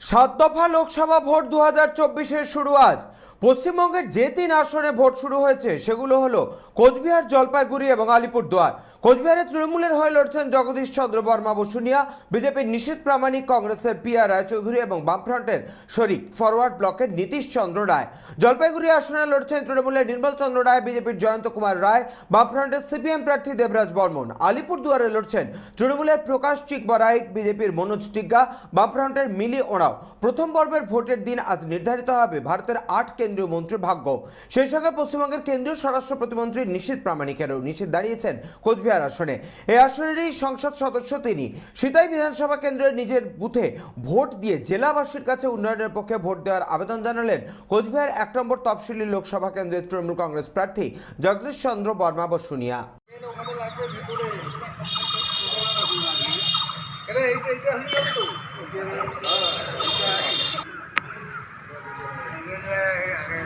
সাত দফা লোকসভা ভোট দু হাজার চব্বিশের শুরু আজ। পশ্চিমবঙ্গের যে তিন আসনে ভোট শুরু হয়েছে, সেগুলো হলো কোচবিহার, জলপাইগুড়ি এবং আলিপুরদুয়ার। কোচবিহারে তৃণমূলের হয়ে লড়ছেন জগদীশ চন্দ্র বর্মা বসুনিয়া, বিজেপির নিশীত প্রামাণিক কংগ্রেসের পি আর রায়চৌধুরী এবং বামফ্রন্টের শরিক, ফরওয়ার্ড ব্লকের নীতিশ চন্দ্র রায়। জলপাইগুড়ি আসনে লড়ছেন তৃণমূলের নির্মল চন্দ্র রায়, বিজেপির জয়ন্ত কুমার রায়, বামফ্রন্টের সিপিএম প্রার্থী দেবরাজ বর্মন। আলিপুরদুয়ারে লড়ছেন তৃণমূলের প্রকাশ চিকবরাইক, বিজেপির মনোজ টিগ্গা, বামফ্রন্টের মিলি ওরাও প্রথম পর্বের ভোটের দিন আজ নির্ধারিত হবে ভারতের আট কেন্দ্রীয় মন্ত্রীর ভাগ্য। সেই সঙ্গে পশ্চিমবঙ্গের কেন্দ্রীয় স্বরাষ্ট্র প্রতিমন্ত্রী নিশীত প্রামাণিকেরও নিশীত দাঁড়িয়েছেন কোচবিহার আসনে। এই আসনেরই সংসদ সদস্য তিনি। সিতাই বিধানসভা কেন্দ্রের নিজের বুথে ভোট দিয়ে জেলাবাসীর কাছে উন্নয়নের পক্ষে ভোট দেওয়ার আবেদন জানালেন কোচবিহার এক নম্বর তফসিলি লোকসভা কেন্দ্রের তৃণমূল কংগ্রেস প্রার্থী জগদীশ চন্দ্র বর্মা বসুনিয়া। এটা এইটা হলে যাবে তো?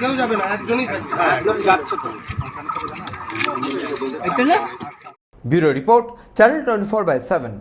কেউ যাবে না একজনই থাকবে। Bureau report channel twenty four by seven.